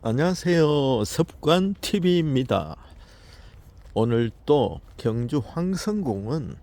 안녕하세요. 습관 TV입니다. 오늘 또 경주 황성공은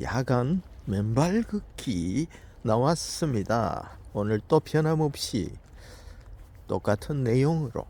야간 맨발 걷기 나왔습니다. 오늘 또 변함없이 똑같은 내용으로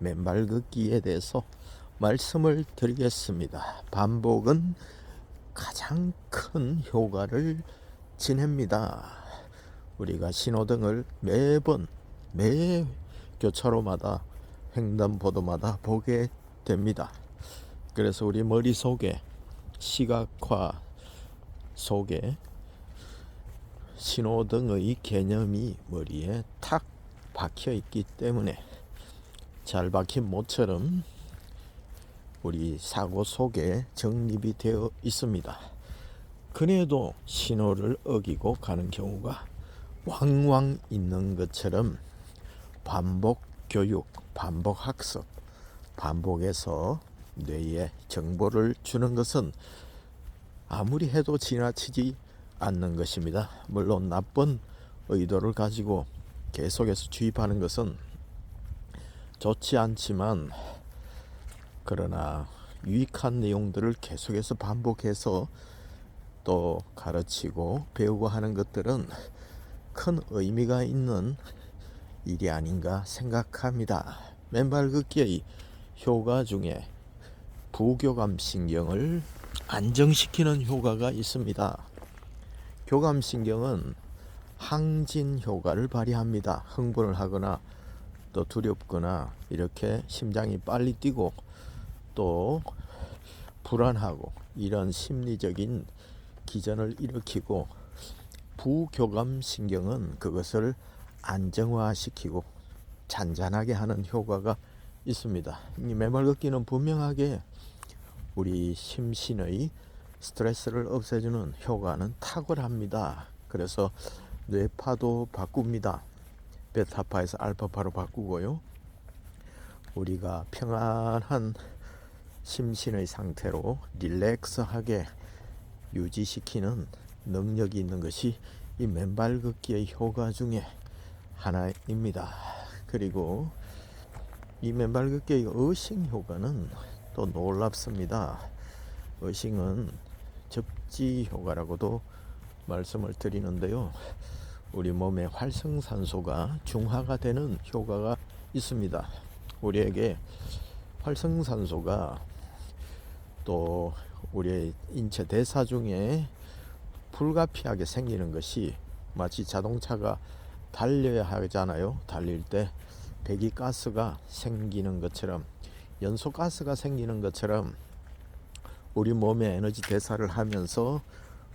맨발 걷기에 대해서 말씀을 드리겠습니다. 반복은 가장 큰 효과를 지냅니다. 우리가 신호등을 매번 매 교차로마다 횡단보도마다 보게 됩니다. 그래서 우리 머릿속에 시각화 속에 신호등의 개념이 머리에 탁 박혀 있기 때문에 잘 박힌 모처럼 우리 사고 속에 정립이 되어 있습니다. 그래도 신호를 어기고 가는 경우가 왕왕 있는 것처럼 반복 교육, 반복 학습, 반복해서 뇌에 정보를 주는 것은 아무리 해도 지나치지 않는 것입니다. 물론 나쁜 의도를 가지고 계속해서 주입하는 것은 좋지 않지만 그러나 유익한 내용들을 계속해서 반복해서 또 가르치고 배우고 하는 것들은 큰 의미가 있는 일이 아닌가 생각합니다. 맨발 걷기의 효과 중에 부교감 신경을 안정시키는 효과가 있습니다. 교감 신경은 항진 효과를 발휘합니다. 흥분을 하거나 또 두렵거나 이렇게 심장이 빨리 뛰고 또 불안하고 이런 심리적인 기전을 일으키고 부교감 신경은 그것을 안정화시키고 잔잔하게 하는 효과가 있습니다. 이 매발 걷기는 분명하게 우리 심신의 스트레스를 없애주는 효과는 탁월합니다. 그래서 뇌파도 바꿉니다. 베타파에서 알파파로 바꾸고요. 우리가 평안한 심신의 상태로 릴렉스하게 유지시키는 능력이 있는 것이 이 맨발 걷기의 효과 중에 하나입니다. 그리고 이 맨발 걷기의 어싱 효과는 또 놀랍습니다. 어싱은 접지 효과라고도 말씀을 드리는데요. 우리 몸의 활성산소가 중화가 되는 효과가 있습니다. 우리에게 활성산소가 또 우리의 인체 대사 중에 불가피하게 생기는 것이 마치 자동차가 달려야 하잖아요. 달릴 때 배기가스가 생기는 것처럼 연소가스가 생기는 것처럼 우리 몸의 에너지 대사를 하면서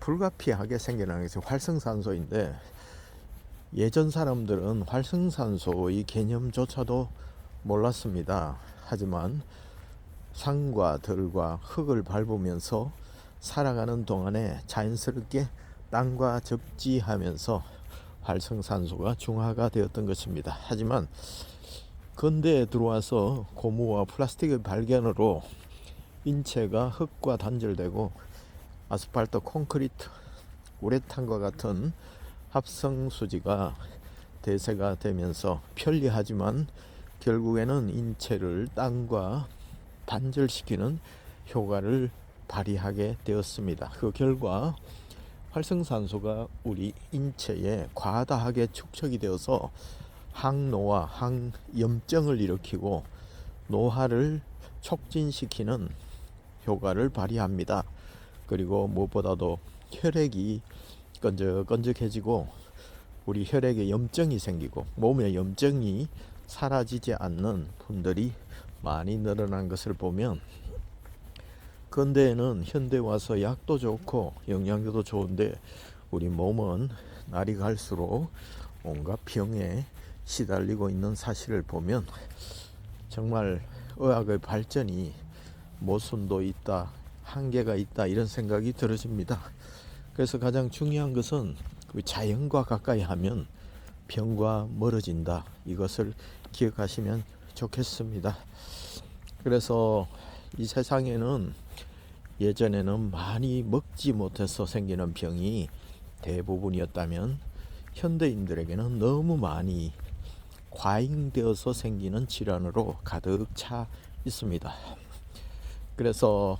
불가피하게 생겨나는 것이 활성산소인데 예전 사람들은 활성산소의 개념조차도 몰랐습니다. 하지만 산과 들과 흙을 밟으면서 살아가는 동안에 자연스럽게 땅과 접지하면서 활성산소가 중화가 되었던 것입니다. 하지만 근대에 들어와서 고무와 플라스틱의 발견으로 인체가 흙과 단절되고 아스팔트, 콘크리트, 우레탄과 같은 합성 수지가 대세가 되면서 편리하지만 결국에는 인체를 땅과 단절시키는 효과를 발휘하게 되었습니다. 그 결과 활성산소가 우리 인체에 과다하게 축적이 되어서 항노화, 항염증을 일으키고 노화를 촉진시키는 효과를 발휘합니다. 그리고 무엇보다도 혈액이 끈적끈적해지고 우리 혈액에 염증이 생기고 몸에 염증이 사라지지 않는 분들이 많이 늘어난 것을 보면 근대에는 현대 와서 약도 좋고 영양제도 좋은데 우리 몸은 날이 갈수록 온갖 병에 시달리고 있는 사실을 보면 정말 의학의 발전이 모순도 있다, 한계가 있다 이런 생각이 들어집니다. 그래서 가장 중요한 것은 그 자연과 가까이 하면 병과 멀어진다. 이것을 기억하시면 좋겠습니다. 그래서 이 세상에는 예전에는 많이 먹지 못해서 생기는 병이 대부분이었다면 현대인들에게는 너무 많이 과잉되어서 생기는 질환으로 가득 차 있습니다. 그래서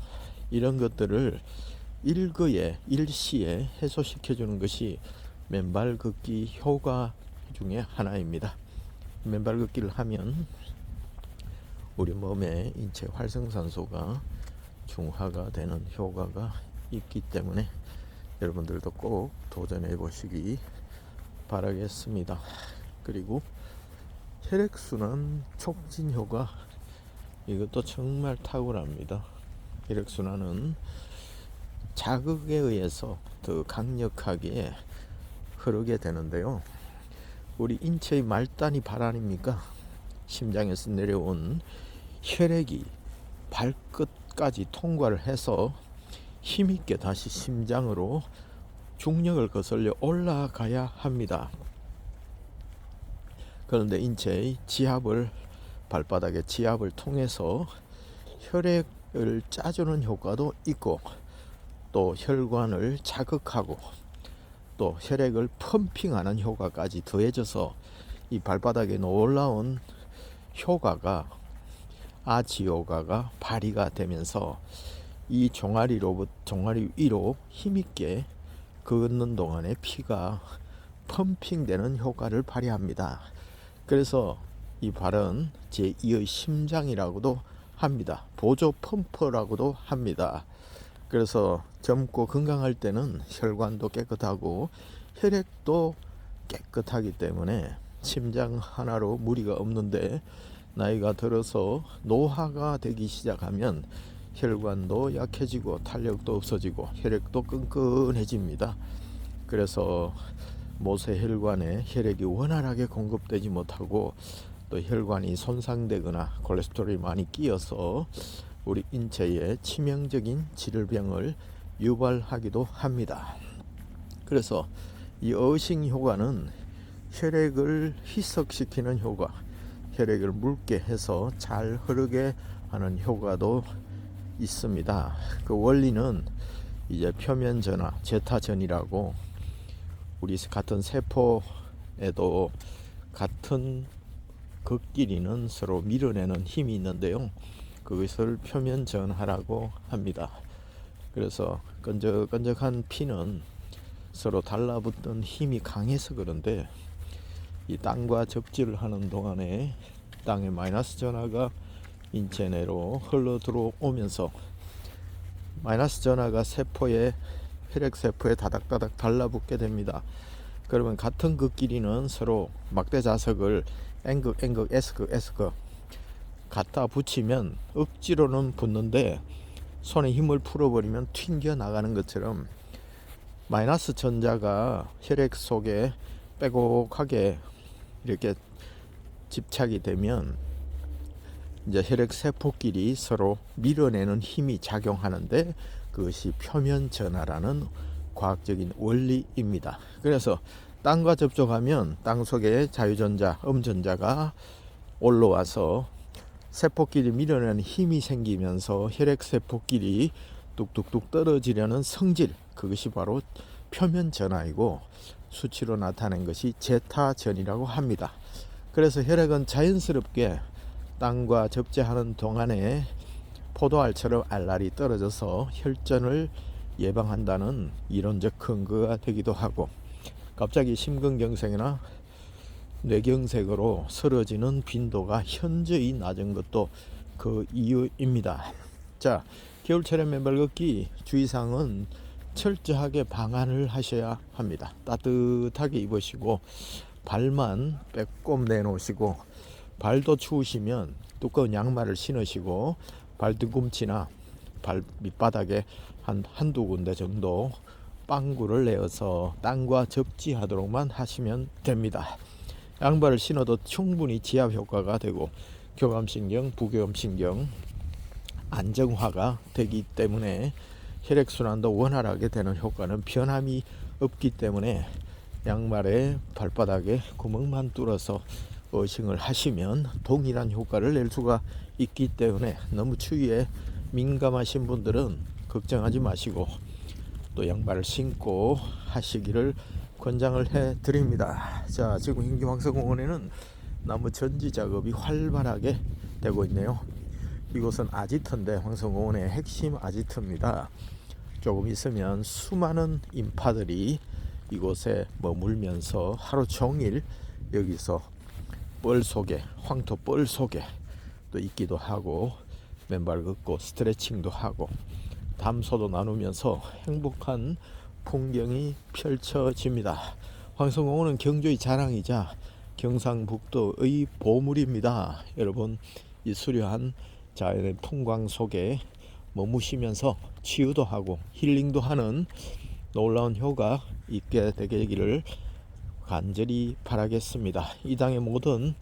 이런 것들을 일거에 일시에 해소시켜 주는 것이 맨발 걷기 효과 중에 하나입니다. 맨발 걷기를 하면 우리 몸의 인체 활성산소가 중화가 되는 효과가 있기 때문에 여러분들도 꼭 도전해 보시기 바라겠습니다. 그리고 혈액순환 촉진 효과 이것도 정말 탁월합니다. 혈액순환은 자극에 의해서 더 강력하게 흐르게 되는데요. 우리 인체의 말단이 발 아닙니까? 심장에서 내려온 혈액이 발 끝까지 통과를 해서 힘있게 다시 심장으로 중력을 거슬려 올라가야 합니다. 그런데 인체의 지압을 발바닥의 지압을 통해서 혈액을 짜주는 효과도 있고 또 혈관을 자극하고 또 혈액을 펌핑하는 효과까지 더해져서 이 발바닥에 놀라운 효과가 아지효과가 발휘가 되면서 이 종아리로부터 종아리 위로 힘있게 걷는 동안에 피가 펌핑되는 효과를 발휘합니다. 그래서 이 발은 제2의 심장이라고도 합니다. 보조 펌프라고도 합니다. 그래서 젊고 건강할 때는 혈관도 깨끗하고 혈액도 깨끗하기 때문에 심장 하나로 무리가 없는데 나이가 들어서 노화가 되기 시작하면 혈관도 약해지고 탄력도 없어지고 혈액도 끈끈해집니다. 그래서 모세 혈관에 혈액이 원활하게 공급되지 못하고 또 혈관이 손상되거나 콜레스테롤이 많이 끼어서 우리 인체에 치명적인 질병을 유발하기도 합니다. 그래서 이 어싱 효과는 혈액을 희석시키는 효과, 혈액을 묽게 해서 잘 흐르게 하는 효과도 있습니다. 그 원리는 이제 표면 전화, 제타 전이라고 우리 같은 세포에도 같은 극끼리는 서로 밀어내는 힘이 있는데요. 그것을 표면 전하라고 합니다. 그래서 끈적끈적한 피는 서로 달라붙던 힘이 강해서 그런데 이 땅과 접지를 하는 동안에 땅의 마이너스 전하가 인체 내로 흘러 들어오면서 마이너스 전하가 세포에 혈액 세포에 다닥다닥 달라붙게 됩니다. 그러면 같은 그 길이는 서로 막대 자석을 N극, N극, S극, S극 갖다 붙이면 억지로는 붙는데 손에 힘을 풀어버리면 튕겨 나가는 것처럼 마이너스 전자가 혈액 속에 빼곡하게 이렇게 집착이 되면 이제 혈액 세포끼리 서로 밀어내는 힘이 작용하는데 그것이 표면 전하라는 과학적인 원리입니다. 그래서 땅과 접촉하면 땅 속에 자유전자, 음전자가 올라와서 세포끼리 밀어내는 힘이 생기면서 혈액 세포끼리 뚝뚝뚝 떨어지려는 성질 그것이 바로 표면 전하이고 수치로 나타낸 것이 제타전이라고 합니다. 그래서 혈액은 자연스럽게 땅과 접지하는 동안에 포도알처럼 알알이 떨어져서 혈전을 예방한다는 이론적 근거가 되기도 하고 갑자기 심근경색이나 뇌경색으로 쓰러지는 빈도가 현저히 낮은 것도 그 이유입니다. 자, 겨울철에 맨발 걷기 주의사항은 철저하게 방안을 하셔야 합니다. 따뜻하게 입으시고 발만 빼꼼 내놓으시고 발도 추우시면 두꺼운 양말을 신으시고 발 뒤꿈치나 발 밑바닥에 한 한두 군데 정도 빵구를 내어서 땅과 접지하도록만 하시면 됩니다. 양발을 신어도 충분히 지압 효과가 되고 교감신경, 부교감신경 안정화가 되기 때문에 혈액순환도 원활하게 되는 효과는 변함이 없기 때문에 양말에 발바닥에 구멍만 뚫어서 어싱을 하시면 동일한 효과를 낼 수가 있기 때문에 너무 추위에 민감하신 분들은 걱정하지 마시고 또 양발을 신고 하시기를 권장을 해 드립니다. 자, 지금 hin기황성공원에는 나무 전지 작업이 활발하게 되고 있네요. 이곳은 아지트인데 황성공원의 핵심 아지트입니다. 조금 있으면 수많은 인파들이 이곳에 머물면서 하루 종일 여기서 뻘 속에 황토 뻘 속에 또 있기도 하고 맨발 걷고 스트레칭도 하고 담소도 나누면서 행복한 풍경이 펼쳐집니다. 황성공원은 경주의 자랑이자 경상북도의 보물입니다. 여러분 이 수려한 자연의 풍광 속에 머무시면서 치유도 하고 힐링도 하는 놀라운 효과 있게 되기를 간절히 바라겠습니다. 이 땅의 모든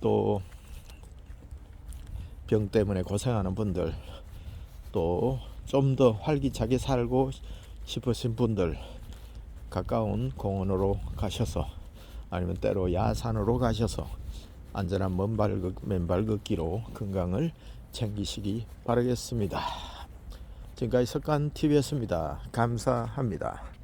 또 병 때문에 고생하는 분들 또 좀 더 활기차게 살고 싶으신 분들 가까운 공원으로 가셔서 아니면 때로 야산으로 가셔서 안전한 맨발 걷기로 건강을 챙기시기 바라겠습니다. 지금까지 석간 TV였습니다. 감사합니다.